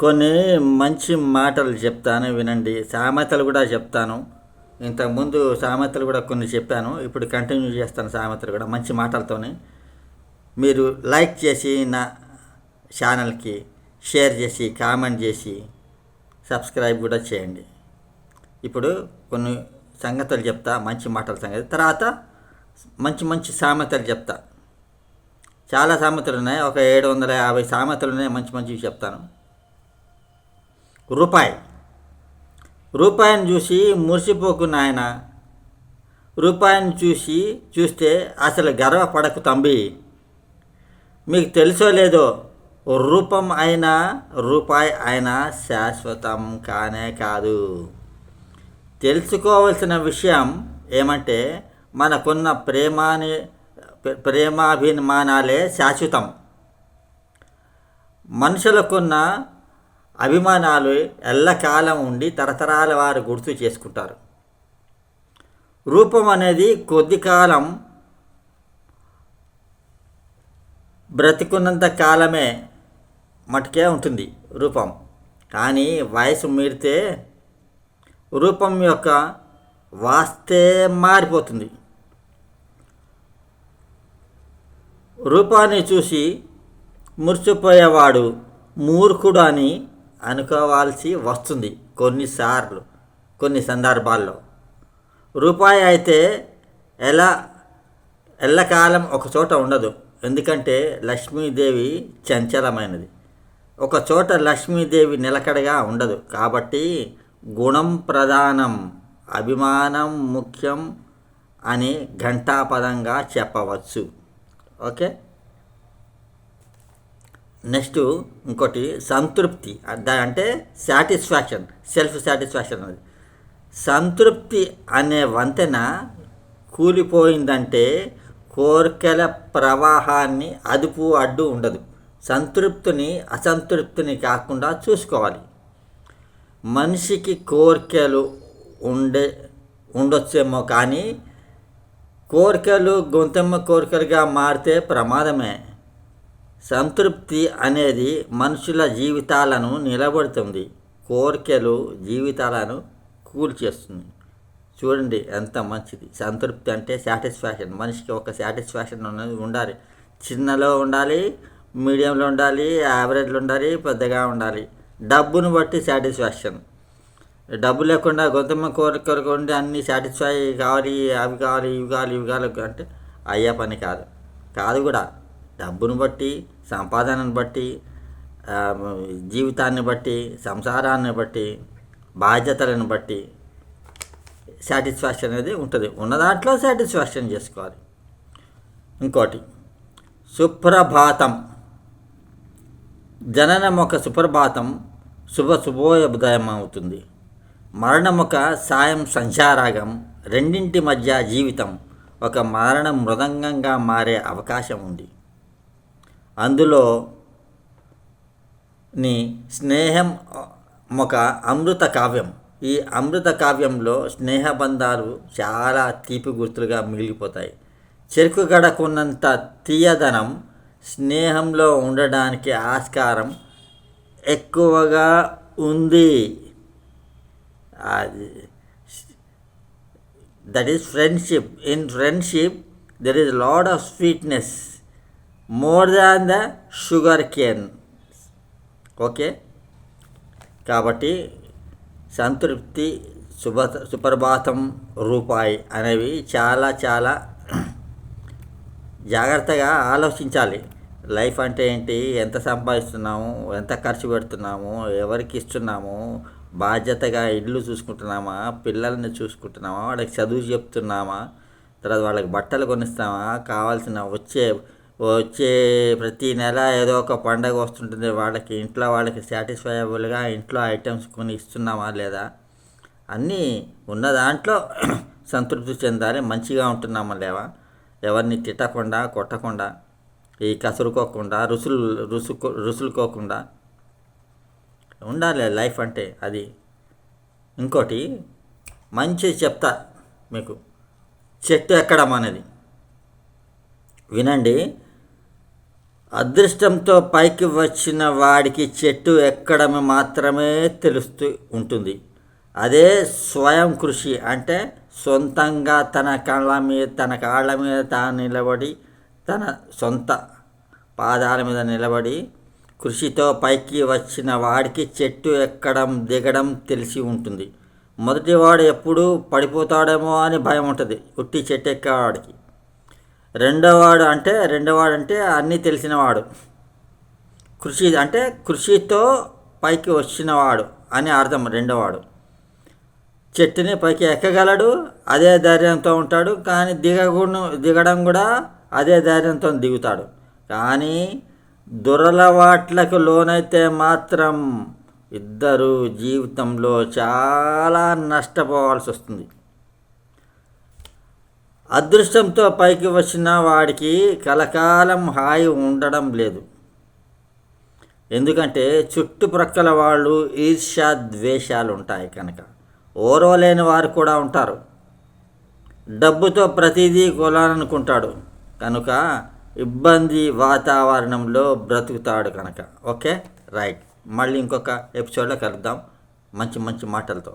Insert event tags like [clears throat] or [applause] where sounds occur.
కొన్ని మంచి మాటలు చెప్తాను వినండి. సామెతలు కూడా చెప్తాను. ఇంతకుముందు సామెతలు కూడా కొన్ని చెప్పాను. ఇప్పుడు కంటిన్యూ చేస్తాను సామెతలు కూడా మంచి మాటలతోనే. మీరు లైక్ చేసి నా ఛానల్కి షేర్ చేసి కామెంట్ చేసి సబ్స్క్రైబ్ కూడా చేయండి. ఇప్పుడు కొన్ని సంగతులు చెప్తా మంచి మాటల సంగతి. తర్వాత మంచి మంచి సామెతలు చెప్తా. చాలా సామెతలు ఉన్నాయి. ఒక ఏడు వందల యాభై సామెతలు ఉన్నాయి. మంచి మంచివి చెప్తాను. రూపాయి. రూపాయిని చూసి మురిసిపోకు నాయన. రూపాయిని చూసి చూస్తే అసలు గర్వపడకు తంబి. మీకు తెలుసో లేదో రూపం అయినా రూపాయి అయినా శాశ్వతం కానే కాదు. తెలుసుకోవలసిన విషయం ఏమంటే మనకున్న ప్రేమాని ప్రేమాభిమానాలే శాశ్వతం. మనుషులకున్న అభిమానాలు ఎల్లకాలం ఉండి తరతరాల వారు గుర్తు చేసుకుంటారు. రూపం అనేది కొద్ది కాలం బ్రతికున్నంత కాలమే మటుకే ఉంటుంది రూపం. కానీ వయసు మీరితే రూపం యొక్క వాస్తే మారిపోతుంది. రూపాన్ని చూసి మురిచిపోయేవాడు మూర్ఖుడు అని అనుకోవాల్సి వస్తుంది కొన్నిసార్లు కొన్ని సందర్భాల్లో. రూపాయి అయితే ఎలా ఎల్లకాలం ఒకచోట ఉండదు. ఎందుకంటే లక్ష్మీదేవి చంచలమైనది. ఒక చోట లక్ష్మీదేవి నిలకడగా ఉండదు. కాబట్టి గుణం ప్రధానం అభిమానం ముఖ్యం అని ఘంటాపదంగా చెప్పవచ్చు. ఓకే? నెక్స్ట్ ఇంకోటి సంతృప్తి. అంటే సాటిస్ఫాక్షన్ సెల్ఫ్ సాటిస్ఫాక్షన్ అది. సంతృప్తి అనే వంతెన కూలిపోయిందంటే కోరికల ప్రవాహాన్ని అదుపు అడ్డు ఉండదు. సంతృప్తిని అసంతృప్తిని కాకుండా చూసుకోవాలి. మనిషికి కోరికలు ఉండే ఉండొచ్చేమో కానీ కోరికలు గొంతెమ్మ కోరికలుగా మారితే ప్రమాదమే. సంతృప్తి అనేది మనుషుల జీవితాలను నిలబడుతుంది. కోరికలు జీవితాలను కూల్చేస్తుంది. చూడండి ఎంత మంచిది. సంతృప్తి అంటే సాటిస్ఫాక్షన్. మనిషికి ఒక సాటిస్ఫాక్షన్ ఉన్నది ఉండాలి. చిన్నలో ఉండాలి మీడియంలో ఉండాలి యావరేజ్లో ఉండాలి పెద్దగా ఉండాలి. డబ్బును బట్టి సాటిస్ఫాక్షన్. డబ్బు లేకుండా గొంతమ్మ కోరికలు ఉండి అన్నీ సాటిస్ఫై కావాలి అవి కావాలి ఇవి కావాలి ఇవి కావాలి అంటే అయ్యే పని కాదు. కాదు కూడా. డబ్బును బట్టి సంపాదనను బట్టి జీవితాన్ని బట్టి సంసారాన్ని బట్టి బాధ్యతలను బట్టి సాటిస్ఫాక్షన్ అనేది ఉంటుంది. ఉన్న దాంట్లో సాటిస్ఫాక్షన్ చేసుకోవాలి. ఇంకోటి సుప్రభాతం. జననం ఒక సుప్రభాతం శుభ శుభోదయం అవుతుంది. మరణం ఒక సాయం సంచారాగం రెండింటి మధ్య జీవితం ఒక మరణం మృదంగంగా మారే అవకాశం ఉంది. అందులో నీ స్నేహం ఒక అమృత కావ్యం. ఈ అమృత కావ్యంలో స్నేహబంధాలు చాలా తీపి గుర్తులుగా మిగిలిపోతాయి. చెరుకు గడకున్నంత తీయదనం స్నేహంలో ఉండడానికి ఆస్కారం ఎక్కువగా ఉంది. అది that is friendship. In friendship there is lot of sweetness. More than the sugar cane okay కాబట్టి సంతృప్తి శుభ సుప్రభాతం రూపాయి అనేవి చాలా చాలా జాగ్రత్తగా ఆలోచించాలి. లైఫ్ అంటే ఏంటి? ఎంత సంపాదిస్తున్నాము? ఎంత ఖర్చు పెడుతున్నాము? ఎవరికి ఇస్తున్నాము? బాధ్యతగా ఇల్లు చూసుకుంటున్నామా? పిల్లల్ని చూసుకుంటున్నామా? వాళ్ళకి చదువు చెప్తున్నామా? తర్వాత వాళ్ళకి బట్టలు కొనిస్తామా? కావాల్సిన వచ్చే వచ్చే ప్రతి నెల ఏదో ఒక పండగ వస్తుంటుంది. వాళ్ళకి ఇంట్లో వాళ్ళకి సాటిస్ఫైబుల్గా ఇంట్లో ఐటమ్స్ కొని ఇస్తున్నామా లేదా? అన్నీ ఉన్న దాంట్లో [clears throat] సంతృప్తి చెందాలి మంచిగా ఉంటున్నామా లేవా? ఎవరిని తిట్టకుండా కొట్టకుండా ఈ కసురుకోకుండా రుసులు రుసుకు రుసులుకోకుండా ఉండాలి లైఫ్ అంటే అది. ఇంకోటి మంచి చెప్తా మీకు. చెట్టు ఎక్కడం అనేది. వినండి అదృష్టంతో పైకి వచ్చిన వాడికి చెట్టు ఎక్కడం మాత్రమే తెలుస్తూ ఉంటుంది. అదే స్వయం కృషి అంటే సొంతంగా తన కళ్ళ మీద తన కాళ్ళ మీద తాను నిలబడి తన సొంత పాదాల మీద నిలబడి కృషితో పైకి వచ్చిన వాడికి చెట్టు ఎక్కడం దిగడం తెలిసి ఉంటుంది. మొదటివాడు ఎప్పుడు పడిపోతాడేమో అని భయం ఉంటుంది. ఉట్టి చెట్టు ఎక్కేవాడికి. రెండోవాడు అంటే రెండోవాడు అంటే అన్నీ తెలిసినవాడు. కృషి అంటే కృషితో పైకి వచ్చినవాడు అని అర్థం రెండోవాడు. చెట్టుని పైకి ఎక్కగలడు అదే ధైర్యంతో ఉంటాడు కానీ దిగకుండా దిగడం కూడా అదే ధైర్యంతో దిగుతాడు. కానీ దురలవాట్లకు లోనైతే మాత్రం ఇద్దరు జీవితంలో చాలా నష్టపోవాల్సి వస్తుంది అదృష్టంతో పైకి వచ్చిన వాడికి కలకాలం హాయి ఉండడం లేదు. ఎందుకంటే చుట్టుప్రక్కల వాళ్ళు ఈర్ష్యా ద్వేషాలు ఉంటాయి కనుక ఓర్వలేని వారు కూడా ఉంటారు. డబ్బుతో ప్రతిదీ కొలాలనుకుంటాడు కనుక ఇబ్బంది వాతావరణంలో బ్రతుకుతాడు కనుక. ఓకే? రైట్. మళ్ళీ ఇంకొక ఎపిసోడ్లో కలుద్దాం. మంచి మంచి మాటలతో.